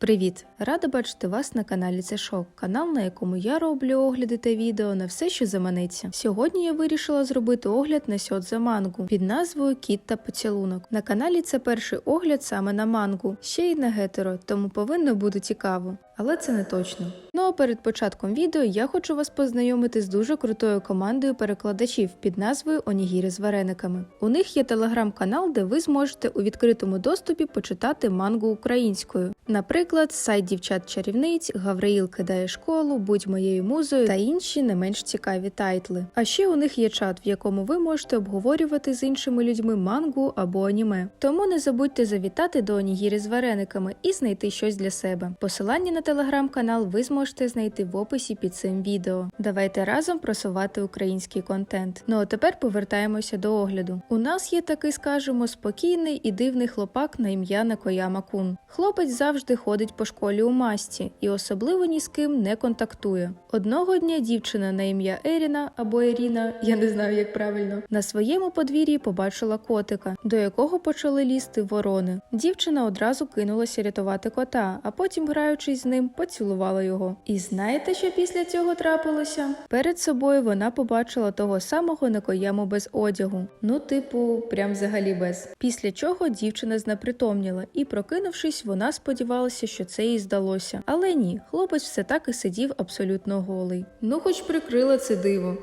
Привіт! Рада бачити вас на каналі Це Шок, канал, на якому я роблю огляди та відео на все, що заманеться. Сьогодні я вирішила зробити огляд на сьодзе мангу під назвою Кіт та поцілунок. На каналі це перший огляд саме на мангу, ще й на гетеро, тому повинно бути цікаво. Але це не точно. Ну а перед початком відео я хочу вас познайомити з дуже крутою командою перекладачів під назвою Онігіри з варениками. У них є телеграм-канал, де ви зможете у відкритому доступі почитати мангу українською. Наприклад, сайт дівчат-чарівниць, Гавриїл кидає школу, будь моєю музою та інші не менш цікаві тайтли. А ще у них є чат, в якому ви можете обговорювати з іншими людьми мангу або аніме. Тому не забудьте завітати до Онігіри з варениками і знайти щось для себе. Посилання на телеграм-канал ви зможете знайти в описі під цим відео. Давайте разом просувати український контент. Ну а тепер повертаємося до огляду. У нас є такий, скажімо, спокійний і дивний хлопак на ім'я Накояма Кун. Хлопець завжди ходить по школі у масті і особливо ні з ким не контактує. Одного дня дівчина на ім'я Еріна або Еріна, я не знаю як правильно, на своєму подвір'ї побачила котика, до якого почали лізти ворони. Дівчина одразу кинулася рятувати кота, а потім, граючись з ним, поцілувала його. І знаєте, що після цього трапилося? Перед собою вона побачила того самого Накояму без одягу. Ну, типу, прям взагалі без. Після чого дівчина знепритомніла, і, прокинувшись, вона сподівалася, що це їй здалося. Але ні, хлопець все так і сидів абсолютно голий. Ну, хоч прикрила це диво.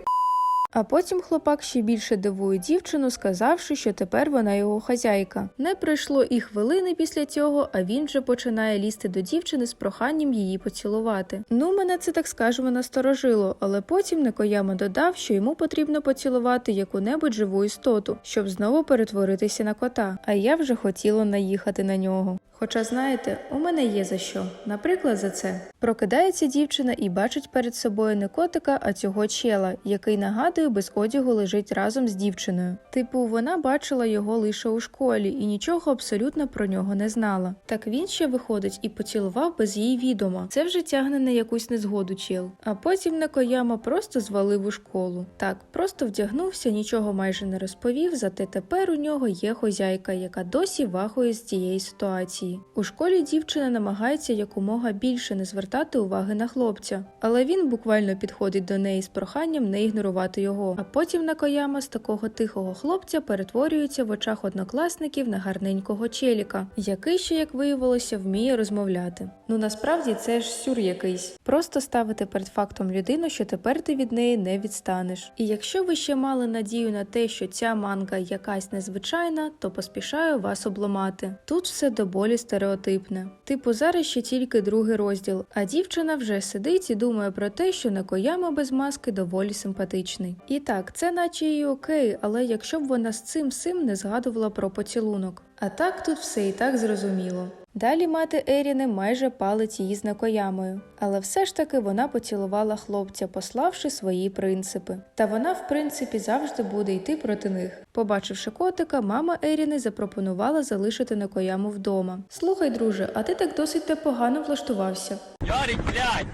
А потім хлопак ще більше дивує дівчину, сказавши, що тепер вона його хазяйка. Не пройшло і хвилини після цього, а він вже починає лізти до дівчини з проханням її поцілувати. Ну, мене це так скажемо насторожило, але потім Некояма додав, що йому потрібно поцілувати яку-небудь живу істоту, щоб знову перетворитися на кота. А я вже хотіла наїхати на нього. Хоча, знаєте, у мене є за що, наприклад, за це. Прокидається дівчина і бачить перед собою не котика, а цього чела, який нагадую без одягу лежить разом з дівчиною. Типу, вона бачила його лише у школі і нічого абсолютно про нього не знала. Так він ще виходить і поцілував без її відома. Це вже тягне на якусь незгоду чел. А потім Накояма просто звалив у школу. Так, просто вдягнувся, нічого майже не розповів, зате тепер у нього є хозяйка, яка досі вахує з цієї ситуації. У школі дівчина намагається якомога більше не звертати уваги на хлопця, але він буквально підходить до неї з проханням не ігнорувати його. А потім Накояма з такого тихого хлопця перетворюється в очах однокласників на гарненького челіка, який ще, як виявилося, вміє розмовляти. Ну насправді це ж сюр якийсь. Просто ставити перед фактом людину, що тепер ти від неї не відстанеш. І якщо ви ще мали надію на те, що ця манга якась незвичайна, то поспішаю вас обламати. Тут все до болі стереотипне. Типу, зараз ще тільки другий розділ, а дівчина вже сидить і думає про те, що Накояма без маски доволі симпатичний. І так, це наче і окей, але якщо б вона з цим сим не згадувала про поцілунок. А так тут все і так зрозуміло. Далі мати Еріни майже палить її з Накоямою, але все ж таки вона поцілувала хлопця, пославши свої принципи. Та вона, в принципі, завжди буде йти проти них. Побачивши котика, мама Еріни запропонувала залишити Накояму вдома. Слухай, друже, а ти так досить непогано влаштувався. Ярик, блядь!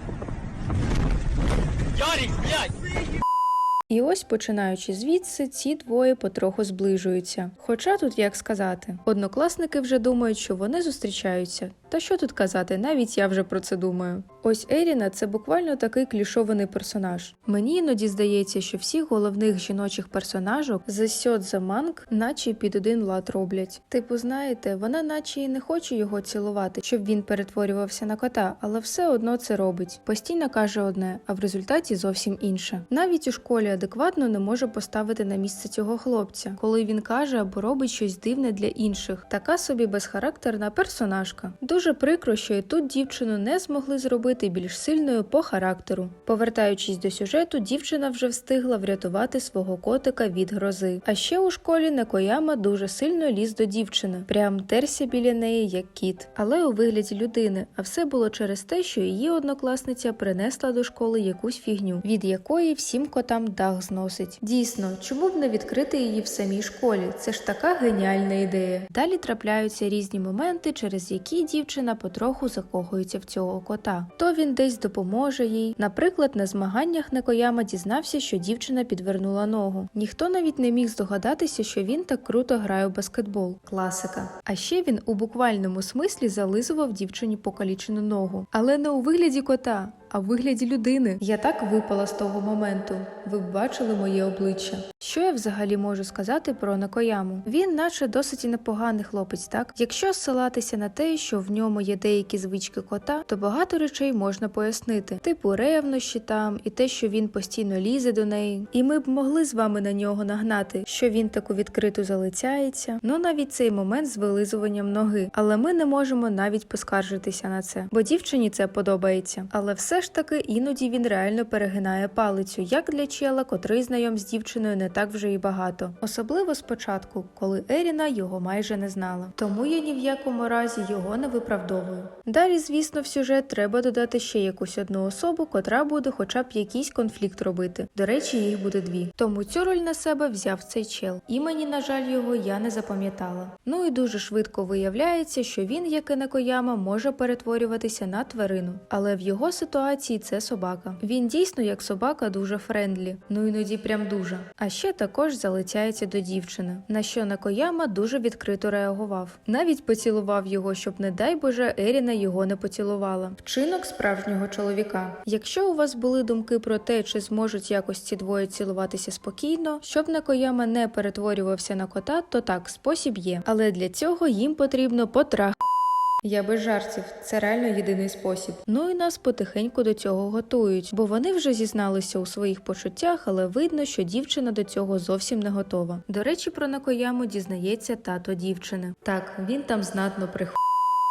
Ярик, блядь! І ось, починаючи звідси, ці двоє потроху зближуються. Хоча тут як сказати, однокласники вже думають, що вони зустрічаються. Та що тут казати, навіть я вже про це думаю. Ось Еріна це буквально такий клішований персонаж. Мені іноді здається, що всіх головних жіночих персонажок за сьот за манг, наче під один лад роблять. Типу, знаєте, вона наче і не хоче його цілувати, щоб він перетворювався на кота, але все одно це робить. Постійно каже одне, а в результаті зовсім інше. Навіть у школі адекватно не може поставити на місце цього хлопця, коли він каже або робить щось дивне для інших. Така собі безхарактерна персонажка. Дуже прикро, що і тут дівчину не змогли зробити більш сильною по характеру. Повертаючись до сюжету, дівчина вже встигла врятувати свого котика від грози. А ще у школі Некояма дуже сильно ліз до дівчини, прям терся біля неї як кіт, але у вигляді людини. А все було через те, що її однокласниця принесла до школи якусь фігню, від якої всім котам дах зносить. Дійсно, чому б не відкрити її в самій школі? Це ж така геніальна ідея. Далі трапляються різні моменти, через які дівчина дівчина потроху закохується в цього кота. То він десь допоможе їй. Наприклад, на змаганнях Некояма дізнався, що дівчина підвернула ногу. Ніхто навіть не міг здогадатися, що він так круто грає у баскетбол. Класика. А ще він у буквальному смислі зализував дівчині покалічену ногу, але не у вигляді кота. А в вигляді людини я так випала з того моменту. Ви б бачили моє обличчя. Що я взагалі можу сказати про Накояму? Він, наче досить непоганий хлопець, так якщо ссилатися на те, що в ньому є деякі звички кота, то багато речей можна пояснити, типу ревнощі там, і те, що він постійно лізе до неї. І ми б могли з вами на нього нагнати, що він таку відкрито залицяється. Ну навіть цей момент з вилизуванням ноги. Але ми не можемо навіть поскаржитися на це, бо дівчині це подобається. Але все ж таки іноді він реально перегинає палицю, як для чела, котрий знайом з дівчиною не так вже і багато. Особливо спочатку, коли Еріна його майже не знала. Тому я ні в якому разі його не виправдовую. Далі, звісно, в сюжет треба додати ще якусь одну особу, котра буде хоча б якийсь конфлікт робити. До речі, їх буде дві. Тому цю роль на себе взяв цей чел. Імені, на жаль, його я не запам'ятала. Ну і дуже швидко виявляється, що він, як і Некояма, може перетворюватися на тварину, але в його ситуації це собака. Він дійсно як собака дуже френдлі, ну іноді прям дуже. А ще також залицяється до дівчини, на що Накояма дуже відкрито реагував. Навіть поцілував його, щоб, не дай Боже, Еріна його не поцілувала. Вчинок справжнього чоловіка. Якщо у вас були думки про те, чи зможуть якось ці двоє цілуватися спокійно, щоб Накояма не перетворювався на кота, то так, спосіб є. Але для цього їм потрібно потрах. Я без жартів, це реально єдиний спосіб. Ну і нас потихеньку до цього готують, бо вони вже зізналися у своїх почуттях, але видно, що дівчина до цього зовсім не готова. До речі, про Накояму дізнається тато дівчини. Так, він там знатно прих.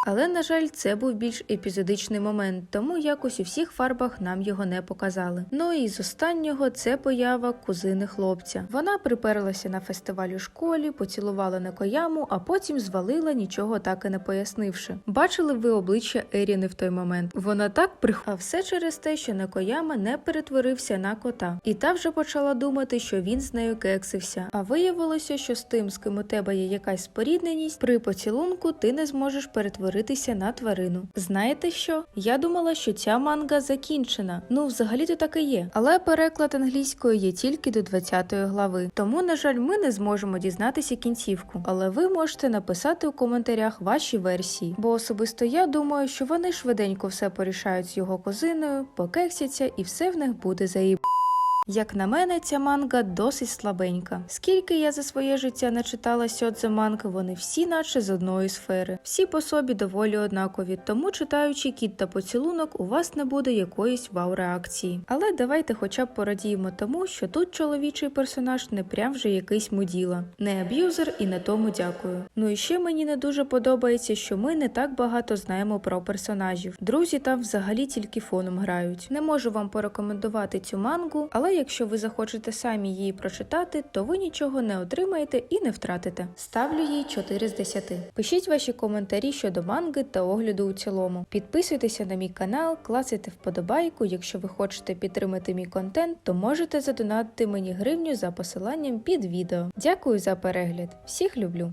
Але, на жаль, це був більш епізодичний момент, тому якось у всіх фарбах нам його не показали. Ну і з останнього це поява кузини хлопця. Вона приперлася на фестиваль у школі, поцілувала Некояму, а потім звалила, нічого так і не пояснивши. Бачили ви обличчя Еріни в той момент. Вона так прих... А все через те, що Некояма не перетворився на кота. І та вже почала думати, що він з нею кексився. А виявилося, що з тим, з ким у тебе є якась спорідненість, при поцілунку ти не зможеш перетворитися на тварину. Знаєте що? Я думала, що ця манга закінчена. Ну, взагалі-то так і є. Але переклад англійською є тільки до 20-ї глави. Тому, на жаль, ми не зможемо дізнатися кінцівку. Але ви можете написати у коментарях ваші версії. Бо особисто я думаю, що вони швиденько все порішають з його козиною, покексяться і все в них буде заїб. Як на мене, ця манга досить слабенька. Скільки я за своє життя начитала сьодзе манг, вони всі наче з одної сфери, всі по собі доволі однакові, тому читаючи кіт та поцілунок, у вас не буде якоїсь вау-реакції. Але давайте хоча б порадіємо тому, що тут чоловічий персонаж не прям вже якийсь муділа, не аб'юзер і на тому дякую. Ну і ще мені не дуже подобається, що ми не так багато знаємо про персонажів. Друзі там взагалі тільки фоном грають. Не можу вам порекомендувати цю мангу, але якщо ви захочете самі її прочитати, то ви нічого не отримаєте і не втратите. Ставлю їй 4 з 10. Пишіть ваші коментарі щодо манги та огляду у цілому. Підписуйтеся на мій канал, клацайте вподобайку. Якщо ви хочете підтримати мій контент, то можете задонатити мені гривню за посиланням під відео. Дякую за перегляд. Всіх люблю!